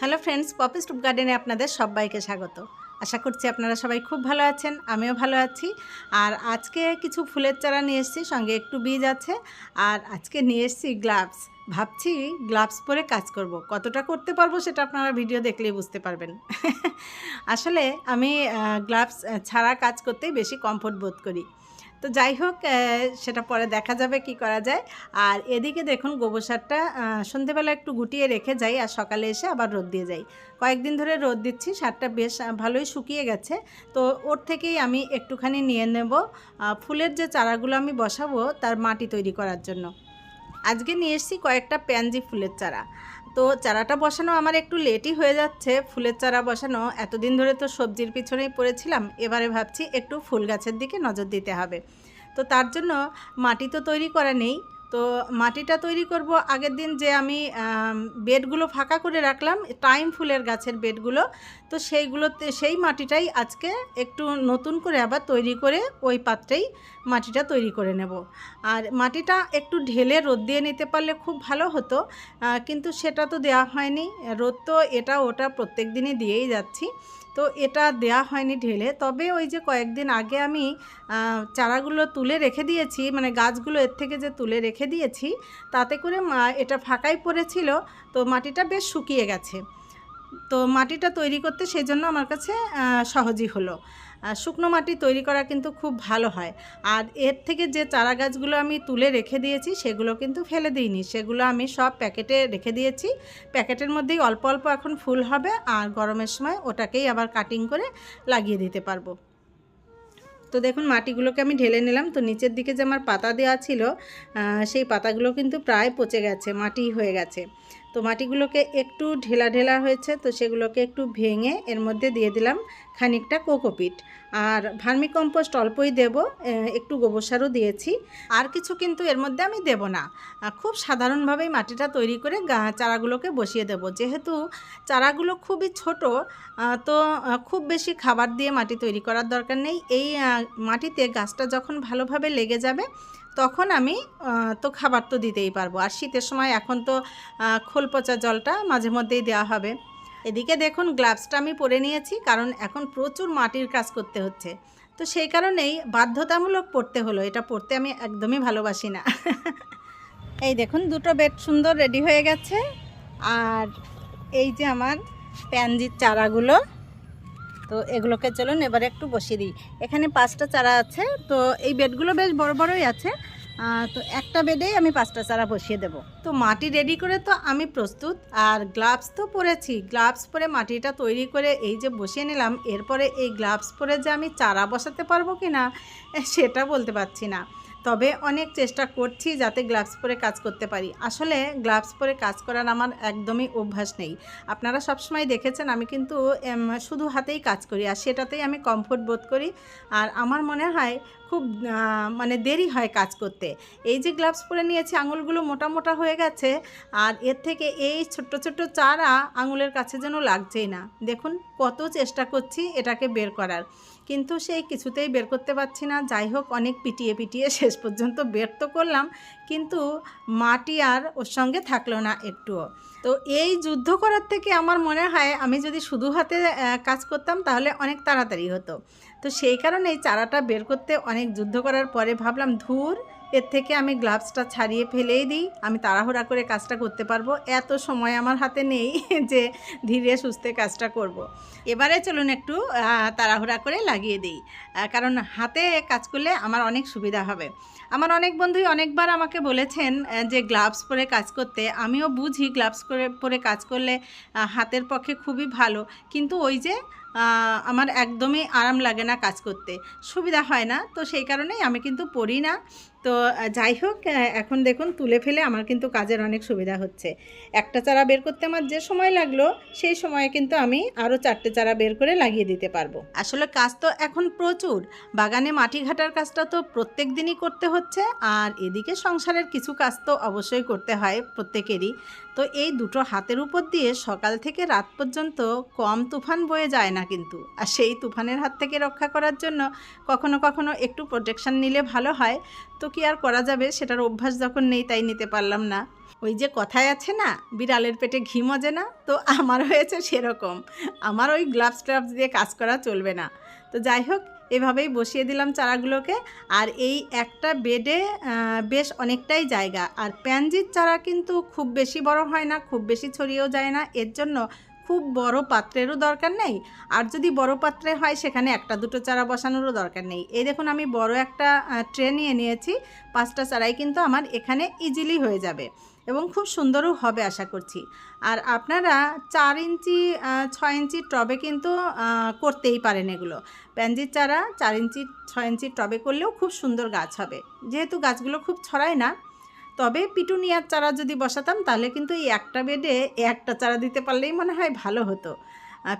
Hello friends, poppy stoop গার্ডেনে আপনাদের সবাইকে স্বাগত। আশা করছি আপনারা সবাই খুব ভালো আছেন, আমিও ভালো আছি। আর আজকে কিছু ফুলের চারা নিয়ে এসেছি, সঙ্গে একটু বীজ আছে। আর আজকে নিয়ে এসেছি গ্লাভস। ভাবছি গ্লাভস পরে কাজ করব। কতটা করতে পারব সেটা আপনারা ভিডিও দেখলেই বুঝতে পারবেন। আসলে আমি গ্লাভস ছাড়া কাজ করতেই বেশি কমফোর্ট বোধ করি। তো যাই হোক সেটা পরে দেখা যাবে কি করা যায়। আর এদিকে দেখুন, গোবর সারটা সন্ধেবেলা একটু গুটিয়ে রেখে যাই আর সকালে এসে আবার রোদ দিয়ে যাই। কয়েকদিন ধরে রোদ দিচ্ছি, সারটা বেশ ভালোই শুকিয়ে গেছে। তো ওর থেকেই আমি একটুখানি নিয়ে নেব ফুলের যে চারাগুলো আমি বসাবো, তার মাটি তৈরি করার জন্য। আজকে নিয়ে এসেছি কয়েকটা প্যানজি ফুলের চারা। তো চারাটা বসানো আমার একটু লেটই হয়ে যাচ্ছে। ফুলের চারা বসানো, এতদিন ধরে তো সবজির পিছনেই পড়েছিলাম। এবারে ভাবছি একটু ফুল গাছের দিকে নজর দিতে হবে। তো তার জন্য মাটি তো তৈরি করা নেই তো মাটিটা তৈরি করব আগের দিন যে আমি বেডগুলো ফাঁকা করে রাখলাম, টাইম ফুলের গাছের বেডগুলো। তো সেইগুলোতে, সেই মাটিটাই আজকে একটু নতুন করে আবার তৈরি করে ওই পাত্রেই মাটিটা তৈরি করে নেব। আর মাটিটা একটু ঢেলে রোদ দিয়ে নিতে পারলে খুব ভালো হতো কিন্তু সেটা তো দেওয়া হয়নি। রোদ তো এটা ওটা প্রত্যেক দিনই দিয়েই যাচ্ছি। তো এটা দেয়া হয়নি ঢেলে। তবে ওই যে কয়েকদিন আগে আমি চারাগুলো তুলে রেখে দিয়েছি মানে গাছগুলো এর থেকে যে তুলে রেখে দিয়েছি, তাতে করে মা- এটা ফাঁকাই পড়েছিল, তো মাটিটা বেশ শুকিয়ে গেছে। তো মাটিটা তৈরি করতে সেই জন্য আমার কাছে সহজই হলো। শুকনো মাটি তৈরি করা কিন্তু খুব ভালো হয়। আর এর থেকে যে চারা গাছগুলো আমি তুলে রেখে দিয়েছি, সেগুলো কিন্তু ফেলে দিইনি। সেগুলো আমি সব প্যাকেটে রেখে দিয়েছি। প্যাকেটের মধ্যেই অল্প অল্প এখন ফুল হবে আর গরমের সময় ওটাকেই আবার কাটিং করে লাগিয়ে দিতে পারব। তো দেখুন, মাটিগুলোকে আমি ঢেলে নিলাম। তো নিচের দিকে যে আমার পাতা দেওয়া ছিল সেই পাতাগুলো কিন্তু প্রায় পচে গেছে, মাটি হয়ে গেছে। তো মাটিগুলোকে একটু ঢেলা ঢেলা হয়েছে, তো সেগুলোকে একটু ভেঙে এর মধ্যে দিয়ে দিলাম খানিকটা কোকোপিট। আর ভার্মি কম্পোস্ট অল্পই দেব একটু গোবর সারও দিয়েছি। আর কিছু কিন্তু এর মধ্যে আমি দেব না। খুব সাধারণভাবেই মাটিটা তৈরি করে চারাগুলোকে বসিয়ে দেব। যেহেতু চারাগুলো খুবই ছোট তো খুব বেশি খাবার দিয়ে মাটি তৈরি করার দরকার নেই। এই মাটিতে গাছটা যখন ভালোভাবে লেগে যাবে তখন আমি তো খাবার তো দিতেই পারব। আর শীতের সময় এখন তো খোল পচা জলটা মাঝে মধ্যেই দেওয়া হবে। এদিকে দেখুন, গ্লাভসটা আমি পরে নিয়েছি, কারণ এখন প্রচুর মাটির কাজ করতে হচ্ছে। তো সেই কারণেই বাধ্যতামূলক পড়তে হলো। এটা পড়তে আমি একদমই ভালোবাসি না। এই দেখুন, দুটো বেড সুন্দর রেডি হয়ে গেছে। আর এই যে আমার প্যানজির চারাগুলো তো এগুলোকে চলুন এবারে একটু বসিয়ে দিই। এখানে পাঁচটা চারা আছে, তো এই বেডগুলো বেশ বড় বড়ই আছে। তো একটা বেডেই আমি পাঁচটা চারা বসিয়ে দেব। তো মাটি রেডি করে তো আমি প্রস্তুত, আর গ্লাভস তো পরেছি। গ্লাভস পরে মাটিটা তৈরি করে এই যে বসিয়ে নিলাম, এরপরে এই গ্লাভস পরে যে আমি চারা বসাতে পারব কি না সেটা বলতে পারছি না। তবে অনেক চেষ্টা করছি যাতে গ্লাভস পরে কাজ করতে পারি। আসলে গ্লাভস পরে কাজ করার আমার একদমই অভ্যাস নেই। আপনারা সবসময় দেখেছেন আমি কিন্তু শুধু হাতেই কাজ করি আর সেটাতেই আমি কমফোর্ট বোধ করি। আর আমার মনে হয় খুব মানে দেরি হয় কাজ করতে। এই যে গ্লাভস পরে নিয়েছি, আঙুলগুলো মোটা মোটা হয়ে গেছে আর এর থেকে এই ছোট্ট ছোট্ট চারা আঙুলের কাছে যেন লাগছেই না। দেখুন কত চেষ্টা করছি এটাকে বের করার। কিন্তু সেই কিছুতেই বের করতে পারছি না। যাই হোক অনেক পিটিয়ে পিটিয়ে শেষ পর্যন্ত বের তো করলাম, কিন্তু মাটি আর ওর সঙ্গে থাকল না একটুও। তো এই যুদ্ধ করার থেকে আমার মনে হয়, আমি যদি শুধু হাতে কাজ করতাম তাহলে অনেক তাড়াতাড়ি হতো। তো সেই কারণেই চারাটা বের করতে অনেক যুদ্ধ করার পরে ভাবলাম, ধুর এর থেকে আমি গ্লাভসটা ছাড়িয়ে ফেলেই দিই। আমি তাড়াহুড়া করে কাজটা করতে পারব। এত সময় আমার হাতে নেই যে ধীরে সুস্থে কাজটা করব। এবারে চলুন একটু তাড়াহুড়া করে লাগিয়ে দিই। কারণ হাতে কাজ করলে আমার অনেক সুবিধা হবে। আমার অনেক বন্ধুই অনেকবার আমাকে বলেছেন যে গ্লাভস পরে কাজ করতে। আমিও বুঝি গ্লাভস করে, পরে কাজ করলে হাতের পক্ষে খুবই ভালো। কিন্তু ওই যে আমার একদমই আরাম লাগে না কাজ করতে। সুবিধা হয় না, তো সেই কারণেই আমি কিন্তু পড়ি না। তো যাই হোক এখন দেখুন তুলে ফেলে আমার কিন্তু কাজের অনেক সুবিধা হচ্ছে। একটা চারা বের করতে আমার যে সময় লাগল, সেই সময়ে কিন্তু আমি আরও চারটে চারা বের করে লাগিয়ে দিতে পারব। আসলে কাজ তো এখন প্রচুর বাগানে মাটি ঘাটার কাজটা তো প্রত্যেক দিনই করতে হচ্ছে, আর এদিকে সংসারের কিছু কাজ তো অবশ্যই করতে হয় প্রত্যেকেরই। তো এই দুটো হাতের উপর দিয়ে সকাল থেকে রাত পর্যন্ত কম তুফান বয়ে যায় না কিন্তু। আর সেই তুফানের হাত থেকে রক্ষা করার জন্য কখনো কখনো একটু প্রোটেকশন নিলে ভালো হয়। তো কি আর করা যাবে? সেটার অভ্যাস যখন নেই তাই নিতে পারলাম না। ওই যে কথায় আছে না, বিড়ালের পেটে ঘি মজে না? তো আমার হয়েছে সেরকম। আমার ওই গ্লাভস ট্লাভস দিয়ে কাজ করা চলবে না। তো যাই হোক এভাবেই বসিয়ে দিলাম চারাগুলোকে। আর এই একটা বেডে বেশ অনেকটাই জায়গা। আর প্যানজির চারা কিন্তু খুব বেশি বড় হয় না, খুব বেশি ছড়িয়েও যায় না। এর জন্য খুব বড় পাত্রেরও দরকার নেই। আর যদি বড় পাত্রে হয়, সেখানে একটা দুটো চারা বসানোরও দরকার নেই। এই দেখুন, আমি বড় একটা ট্রে নিয়ে নিয়েছি। পাঁচটা চারাই কিন্তু আমার এখানে ইজিলি হয়ে যাবে। এবং খুব সুন্দরও হবে আশা করছি। আর আপনারা চার ইঞ্চি ছয় ইঞ্চির টবে কিন্তু করতেই পারেন এগুলো। প্যানজির চারা চার ইঞ্চি, ছয় ইঞ্চির টবে করলেও খুব সুন্দর গাছ হবে। যেহেতু গাছগুলো খুব ছড়ায় না, তবে পিটুনিয়ার চারা যদি বসাতাম তাহলে কিন্তু এই একটা বেডে একটা চারা দিতে পারলেই মনে হয় ভালো হতো।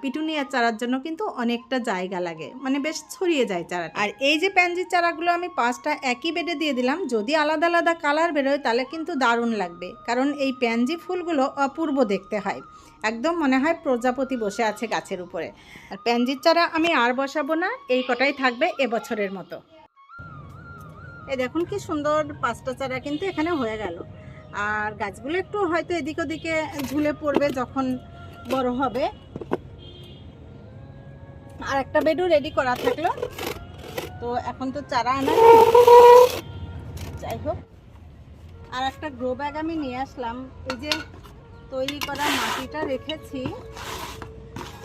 পিটুনিয়ার চারার জন্য কিন্তু অনেকটা জায়গা লাগে। মানে বেশ ছড়িয়ে যায় চারা আর এই যে প্যানজির চারাগুলো আমি পাঁচটা একই বেডে দিয়ে দিলাম, যদি আলাদা আলাদা কালার বেরোয় তাহলে কিন্তু দারুণ লাগবে। কারণ এই প্যানজি ফুলগুলো অপূর্ব দেখতে হয়। একদম মনে হয় প্রজাপতি বসে আছে গাছের উপরে। আর প্যানজির চারা আমি আর বসাবো না, এই কটাই থাকবে এবছরের মতো। এই দেখুন কি সুন্দর পাঁচটা চারা কিন্তু এখানে হয়ে গেল। আর গাছগুলো একটু হয়তো এদিক ওদিকে ঝুলে পড়বে যখন বড় হবে। আর একটা বেডও রেডি করা থাকল। তো এখন তো চারা আনা যাই হোক। আর একটা গ্রো ব্যাগ আমি নিয়ে আসলাম। এই যে তৈরি করা মাটিটা রেখেছি।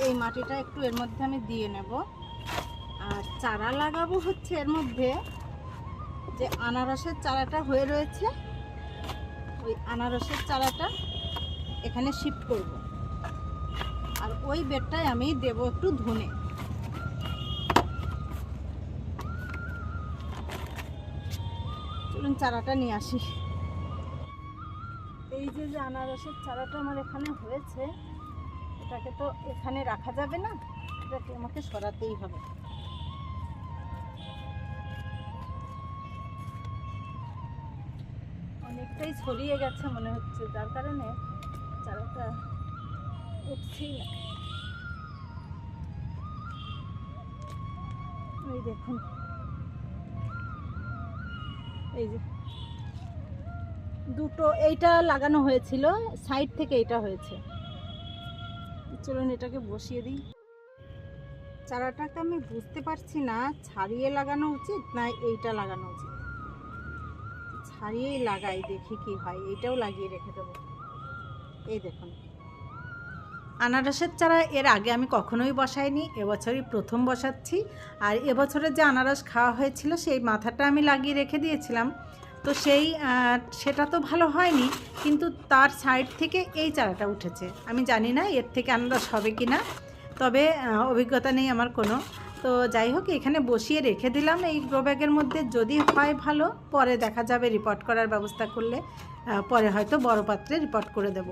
এই মাটিটা একটু এর মধ্যে আমি দিয়ে নেব। আর চারা লাগাবো হচ্ছে এর মধ্যে। যে আনারসের চারাটা হয়ে রয়েছে, ওই আনারসের চারাটা এখানে শিফট করব। আর ওই বেডটায় আমি দেব একটু ধনে। চলুন চারাটা নিয়ে আসি। এই যে যে আনারসের চারাটা আমার এখানে হয়েছে, এটাকে তো এখানে রাখা যাবে না, এটাকে আমাকে সরাতেই হবে। অনেকটাই ছড়িয়ে গেছে মনে হচ্ছে, যার কারণে চারাটা উঠছেই না। এই দেখুন। এই যে। দুটো এইটা লাগানো হয়েছিল, সাইড থেকে এটা হয়েছে। চলুন এটাকে বসিয়ে দিই। চারাটাকে আমি বুঝতে পারছি না, ছাড়িয়ে লাগানো উচিত না এইটা লাগানো উচিত? ছাড়িয়েই লাগাই, দেখি কি হয়। এইটাও লাগিয়ে রেখে দেবো। এই দেখুন। আনারসের চারা এর আগে আমি কখনোই বসাইনি, এবছরই প্রথম বসাচ্ছি। আর এবছরের যে আনারস খাওয়া হয়েছিল, সেই মাথাটা আমি লাগিয়ে রেখে দিয়েছিলাম। তো সেই সেটা তো ভালো হয়নি, কিন্তু তার সাইড থেকে এই চারাটা উঠেছে। আমি জানি না এর থেকে আনারস হবে কি না তবে অভিজ্ঞতা নেই আমার কোনো। তো যাই হোক, এখানে বসিয়ে রেখে দিলাম এই গ্রো ব্যাগের মধ্যে। যদি হয় ভালো, পরে দেখা যাবে রিপোর্ট করার ব্যবস্থা করলে পরে হয়তো বড় পাত্রে রিপোর্ট করে দেব।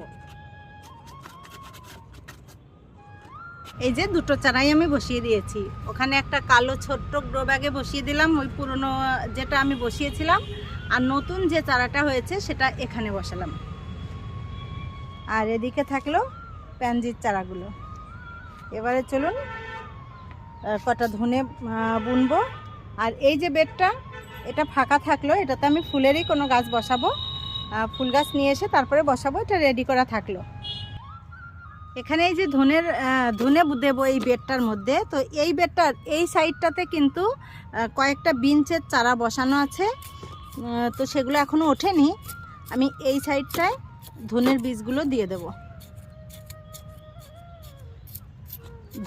এই যে দুটো চারাই আমি বসিয়ে দিয়েছি। ওখানে একটা কালো ছোট্ট গ্রো ব্যাগে বসিয়ে দিলাম, ওই পুরনো যেটা আমি বসিয়েছিলাম। আর নতুন যে চারাটা হয়েছে সেটা এখানে বসালাম। আর এদিকে থাকল প্যানজির চারাগুলো। এবারে চলুন কটা ধনে বুনবো। আর এই যে বেডটা, এটা ফাঁকা থাকল, এটাতে আমি ফুলেরই কোনো গাছ বসাবো। ফুল গাছ নিয়ে এসে তারপরে বসাবো, এটা রেডি করা থাকল। এখানে এই যে ধনের ধনে দেবো এই বেডটার মধ্যে, তো এই বেডটার, এই সাইডটাতে কিন্তু কয়েকটা বিঞ্চের চারা বসানো আছে তো সেগুলো এখনও ওঠেনি। আমি এই সাইডটায় ধনের বীজগুলো দিয়ে দেব।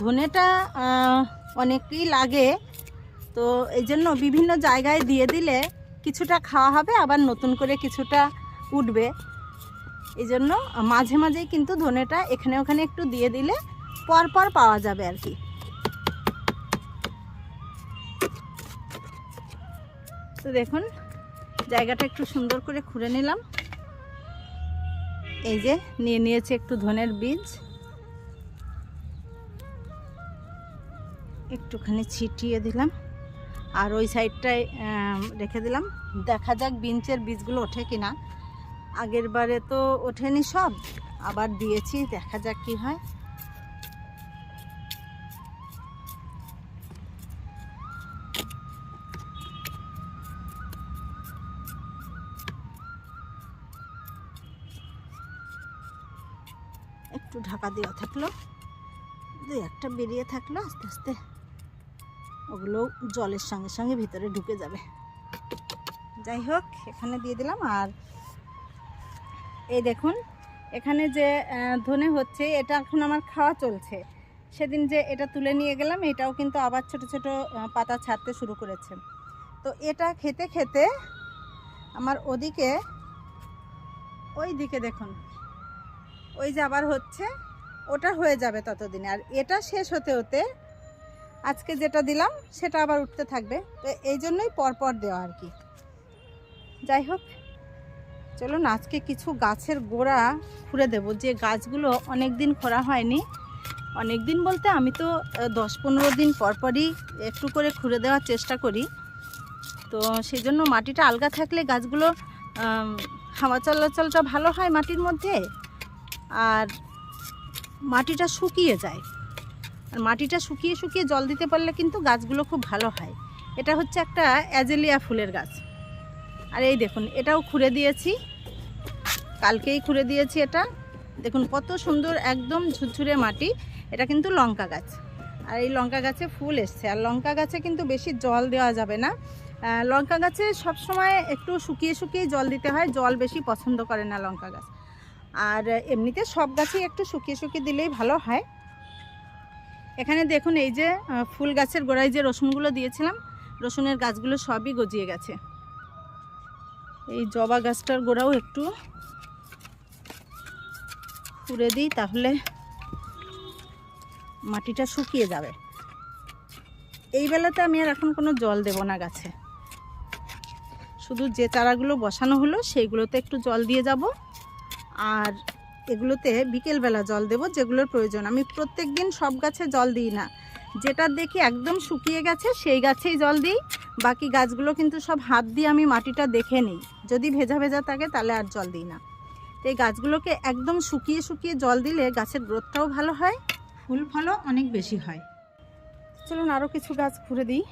ধনেটা অনেকই লাগে, তো এই জন্য বিভিন্ন জায়গায় দিয়ে দিলে কিছুটা খাওয়া হবে, আবার নতুন করে কিছুটা উঠবে। এই জন্য মাঝে মাঝেই কিন্তু ধনেটা এখানে ওখানে একটু দিয়ে দিলে পর পর পাওয়া যাবে আর কি। তো দেখুন, জায়গাটা একটু সুন্দর করে খুঁড়ে নিলাম। এই যে নিয়ে নিয়েছি একটু ধনের বীজ। একটুখানি ছিটিয়ে দিলাম। আর ওই সাইডটায় রেখে দিলাম। দেখা যাক বিঞ্চের বীজগুলো ওঠে কিনা। আগের বারে তো ওঠেনি সব, আবার দিয়েছি, দেখা যাক কি হয়। একটু ঢাকা দেওয়া থাকল দুই একটা বেরিয়ে থাকল, আস্তে আস্তে ওগুলো জলের সঙ্গে সঙ্গে ভিতরে ঢুকে যাবে। যাই হোক, এখানে দিয়ে দিলাম, আর এই দেখুন, এখানে যে ধনে হচ্ছে, এটা এখন আমার খাওয়া চলছে। সেদিন যে এটা তুলে নিয়ে গেলাম, এটাও কিন্তু আবার ছোট ছোট পাতা ছাড়তে শুরু করেছে। তো এটা খেতে খেতে আমার ওদিকে, ওই দিকে দেখুন, ওই যে আবার হচ্ছে, ওটা হয়ে যাবে ততদিনে। আর এটা শেষ হতে হতে আজকে যেটা দিলাম, সেটা আবার উঠতে থাকবে। তো এই জন্যই পরপর দেওয়া আর কি। যাই হোক চলুন আজকে কিছু গাছের গোড়া খুঁড়ে দেবো। যে গাছগুলো অনেক দিন খোঁড়া হয়নি অনেক দিন বলতে আমি তো দশ পনেরো দিন পরপরই একটু করে খুঁড়ে দেওয়ার চেষ্টা করি। তো সেই জন্য মাটিটা আলগা থাকলে গাছগুলো হাওয়া চলাচলটা ভালো হয় মাটির মধ্যে, আর মাটিটা শুকিয়ে যায়। আর মাটিটা শুকিয়ে শুকিয়ে জল দিতে পারলে কিন্তু গাছগুলো খুব ভালো হয়। এটা হচ্ছে একটা অ্যাজেলিয়া ফুলের গাছ। আর এই দেখুন, এটাও খুঁড়ে দিয়েছি। কালকেই খুঁড়ে দিয়েছি এটা। দেখুন, কত সুন্দর একদম ঝুরঝুরে মাটি। এটা কিন্তু লঙ্কা গাছ। আর এই লঙ্কা গাছে ফুল এসছে। আর লঙ্কা গাছে কিন্তু বেশি জল দেওয়া যাবে না। লঙ্কা গাছে সবসময় একটু শুকিয়ে শুকিয়ে জল দিতে হয়। জল বেশি পছন্দ করে না লঙ্কা গাছ। আর এমনিতে সব গাছেই একটু শুকিয়ে শুকিয়ে দিলেই ভালো হয়। এখানে দেখুন, এই যে ফুল গাছের গোড়ায় যে রসুনগুলো দিয়েছিলাম, রসুনের গাছগুলো সবই গজিয়ে গেছে। এই জবা গাছটার গোড়াও একটু খুঁড়ে দিই, তাহলে মাটিটা শুকিয়ে যাবে। এই বেলাতে আমি আর এখন কোনো জল দেব না গাছে। শুধু যে চারাগুলো বসানো হলো, সেইগুলোতে একটু জল দিয়ে যাব। আর এগুলোতে বিকেলবেলা জল দেব, যেগুলোর প্রয়োজন। আমি প্রত্যেক দিন সব গাছে জল দিই না। যেটা দেখি একদম শুকিয়ে গেছে, সেই গাছেই জল দিই। বাকি গাছগুলো কিন্তু সব হাত দিয়ে আমি মাটিটা দেখে নিই। যদি ভেজা ভেজা থাকে তাহলে আর জল দিই না। তো এই গাছগুলোকে একদম শুকিয়ে শুকিয়ে জল দিলে গাছের গ্রোথটাও ভালো হয়, ফুল ফলও অনেক বেশি হয়। চলুন আরও কিছু গাছ ঘুরে দিই।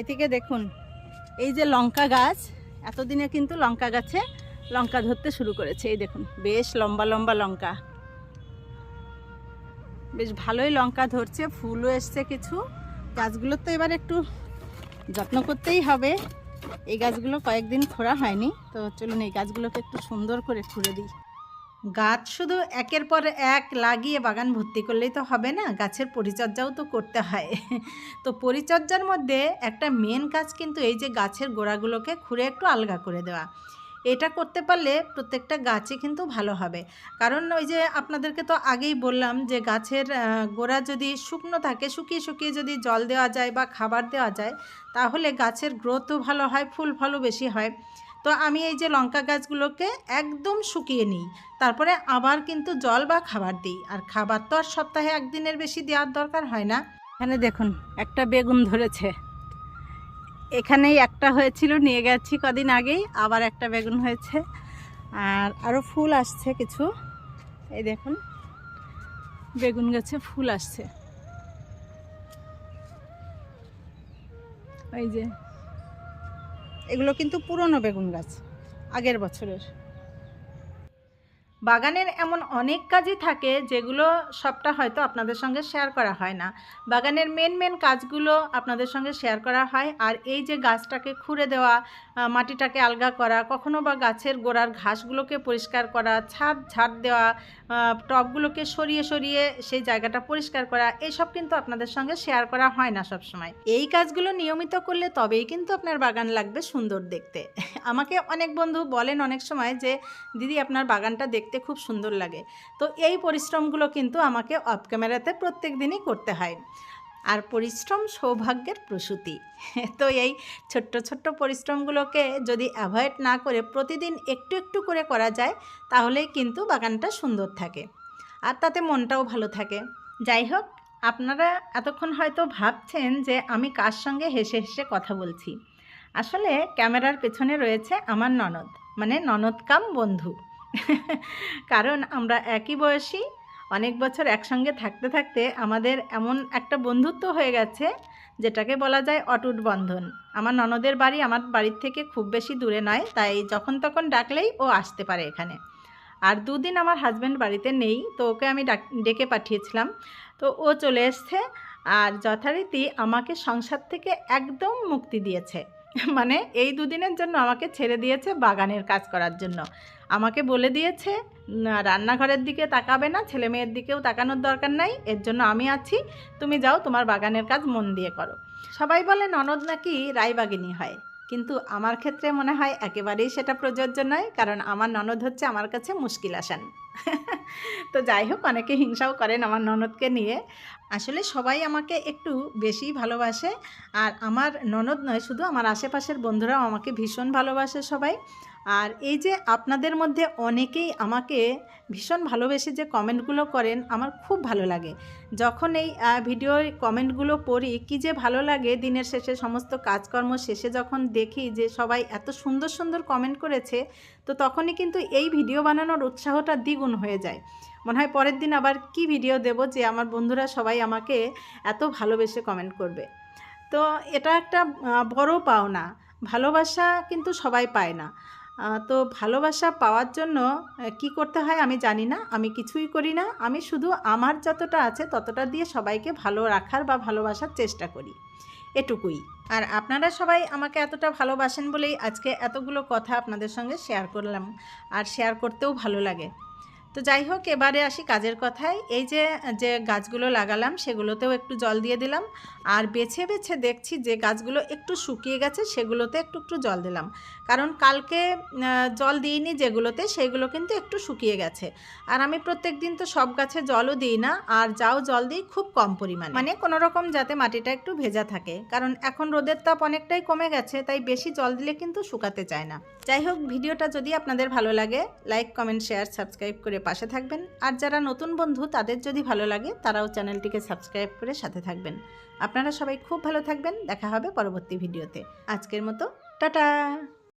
এদিকে দেখুন, এই যে লঙ্কা গাছ, এতদিনে কিন্তু লঙ্কা গাছে লঙ্কা ধরতে শুরু করেছে। এই দেখুন, বেশ লম্বা লম্বা লঙ্কা। বেশ ভালোই লঙ্কা ধরছে, ফুলও এসছে কিছু। গাছগুলোর তো এবার একটু যত্ন করতেই হবে। এই গাছগুলো কয়েকদিন খোঁড়া হয়নি, তো চলুন এই গাছগুলোকে একটু সুন্দর করে খুঁড়ে দিই। গাছ শুধু একের পর এক লাগিয়ে বাগান ভর্তি করলেই তো হবে না, গাছের পরিচর্যাও তো করতে হয়। তো পরিচর্যার মধ্যে একটা মেন কাজ কিন্তু এই যে গাছের গোড়াগুলোকে খুঁড়ে একটু আলগা করে দেওয়া। এটা করতে পারলে প্রত্যেকটা গাছই কিন্তু ভালো হবে। কারণ ওই যে আপনাদেরকে তো আগেই বললাম যে গাছের গোড়া যদি শুকনো থাকে, শুকিয়ে শুকিয়ে যদি জল দেওয়া যায় বা খাবার দেওয়া যায়, তাহলে গাছের গ্রোথও ভালো হয়, ফুল ফলও বেশি হয়। তো আমি এই যে লঙ্কা গাছগুলোকে একদম শুকিয়ে নিই, তারপরে আবার কিন্তু জল বা খাবার দিই। আর খাবার তো আর সপ্তাহে একদিনের বেশি দেওয়ার দরকার হয় না। এখানে দেখুন, একটা বেগুন ধরেছে। এখানেই একটা হয়েছিল, নিয়ে গেছি কদিন আগেই, আবার একটা বেগুন হয়েছে। আর আরও ফুল আসছে কিছু। এই দেখুন, বেগুন গাছে ফুল আসছে। এই যে, এগুলো কিন্তু পুরনো বেগুন গাছ, আগের বছরের। বাগানের এমন অনেক কাজই থাকে যেগুলো সবটা হয়তো আপনাদের সঙ্গে শেয়ার করা হয় না। বাগানের মেন মেন কাজগুলো আপনাদের সঙ্গে শেয়ার করা হয়। আর এই যে গাছটাকে খুঁড়ে দেওয়া মাটিটাকে আলগা করা, কখনো বা গাছের গোড়ার ঘাসগুলোকে পরিষ্কার করা, ছাদ, ঝাড় দেওয়া টবগুলোকে সরিয়ে সরিয়ে সেই জায়গাটা পরিষ্কার করা এইসব কিন্তু আপনাদের সঙ্গে শেয়ার করা হয় না সব সময় এই কাজগুলো নিয়মিত করলে তবেই কিন্তু আপনার বাগান লাগবে সুন্দর দেখতে। আমাকে অনেক বন্ধু বলেন অনেক সময় যে, দিদি, আপনার বাগানটা দেখতে খুব সুন্দর লাগে। তো এই পরিশ্রমগুলো কিন্তু আমাকে অফ ক্যামেরাতে প্রত্যেক দিনই করতে হয়। আর পরিশ্রম সৌভাগ্যের প্রসূতি। তো এই ছোট্ট ছোট্ট পরিশ্রমগুলোকে যদি অ্যাভয়েড না করে প্রতিদিন একটু একটু করে করা যায়, তাহলেই কিন্তু বাগানটা সুন্দর থাকে। আর তাতে মনটাও ভালো থাকে। যাই হোক, আপনারা এতক্ষণ হয়তো ভাবছেন যে আমি কার সঙ্গে হেসে হেসে কথা বলছি। আসলে ক্যামেরার পেছনে রয়েছে আমার ননদ। মানে ননদ কাম বন্ধু। কারণ আমরা একই বয়সী, অনেক বছর একসঙ্গে থাকতে থাকতে আমাদের এমন একটা বন্ধুত্ব হয়ে গেছে, যেটাকে বলা যায় অটুট বন্ধন। আমার ননদের বাড়ি আমার বাড়ির থেকে খুব বেশি দূরে নয়, তাই যখন তখন ডাকলেই ও আসতে পারে এখানে। আর দুদিন আমার হাজব্যান্ড বাড়িতে নেই, তো ওকে আমি ডাক- ডেকে পাঠিয়েছিলাম। তো ও চলে এসছে আর যথারীতি আমাকে সংসার থেকে একদম মুক্তি দিয়েছে। মানে এই দুদিনের জন্য আমাকে ছেড়ে দিয়েছে বাগানের কাজ করার জন্য। আমাকে বলে দিয়েছে রান্নাঘরের দিকে তাকাবে না, ছেলে মেয়ের দিকেও তাকানোর দরকার নাই, এর জন্য আমি আছি, তুমি যাও, তোমার বাগানের কাজ মন দিয়ে করো। সবাই বলে, ননদ নাকি রায়বাগিনী হয়? কিন্তু আমার ক্ষেত্রে মনে হয় একেবারেই সেটা প্রযোজ্য নয়, কারণ আমার ননদ হচ্ছে আমার কাছে মুশকিল আসান। তো যাই হোক অনেকে হিংসাও করেন আমার ননদকে নিয়ে। আসলে সবাই আমাকে একটু বেশি ভালোবাসে। আর আমার ননদ নয় শুধু আমার আশেপাশের বন্ধুরাও আমাকে ভীষণ ভালোবাসে সবাই। আর এই যে আপনাদের মধ্যে অনেকেই আমাকে ভীষণ ভালোবেসে যে কমেন্টগুলো করেন আমার খুব ভালো লাগে। যখন এই আহ, ভিডিওর কমেন্টগুলো পড়ি কি যে ভালো লাগে দিনের শেষে সমস্ত কাজকর্ম শেষে যখন দেখি যে সবাই এত সুন্দর সুন্দর কমেন্ট করেছে তো তখনই কিন্তু এই ভিডিও বানানোর উৎসাহটা দ্বিগুণ হয়ে যায়। মনে হয় পরের দিন আবার কি ভিডিও দেব যে আমার বন্ধুরা সবাই আমাকে এত ভালোবেসে কমেন্ট করবে। তো এটা একটা বড় পাওনা। ভালোবাসা কিন্তু সবাই পায় না। তো ভালোবাসা পাওয়ার জন্য কি করতে হয় আমি জানি না। আমি কিছুই করি না। আমি শুধু আমার যতটা আছে ততটা দিয়ে সবাইকে ভালো রাখার বা ভালোবাসার চেষ্টা করি। এটুকুই। আর আপনারা সবাই আমাকে এতটা ভালোবাসেন বলেই আজকে এতগুলো কথা আপনাদের সঙ্গে শেয়ার করলাম। আর শেয়ার করতেও ভালো লাগে। তো যাই হোক, এবারে আসি কাজের কথায়। এই যে যে গাছগুলো লাগালাম, সেগুলোতেও একটু জল দিয়ে দিলাম। আর বেছে বেছে দেখছি যে গাছগুলো একটু শুকিয়ে গেছে, সেগুলোতে একটু একটু জল দিলাম। কারণ কালকে জল দিইনি যেগুলোতে, সেগুলো কিন্তু একটু শুকিয়ে গেছে। আর আমি প্রত্যেক দিন তো সব গাছে জলও দিই না, আর যাও জল দিই খুব কম পরিমাণে। মানে কোনো রকম যাতে মাটিটা একটু ভেজা থাকে। কারণ এখন রোদের তাপ অনেকটাই কমে গেছে, তাই বেশি জল দিলে কিন্তু শুকাতে চায় না। যাই হোক, ভিডিওটা যদি আপনাদের ভালো লাগে, লাইক, কমেন্ট, শেয়ার, সাবস্ক্রাইব করে পাশে থাকবেন। আর যারা নতুন বন্ধু, তাদের যদি ভালো লাগে, তারাও চ্যানেলটিকে সাবস্ক্রাইব করে সাথে থাকবেন। আপনারা সবাই খুব ভালো থাকবেন। দেখা হবে পরবর্তী ভিডিওতে। আজকের মতো, টাটা!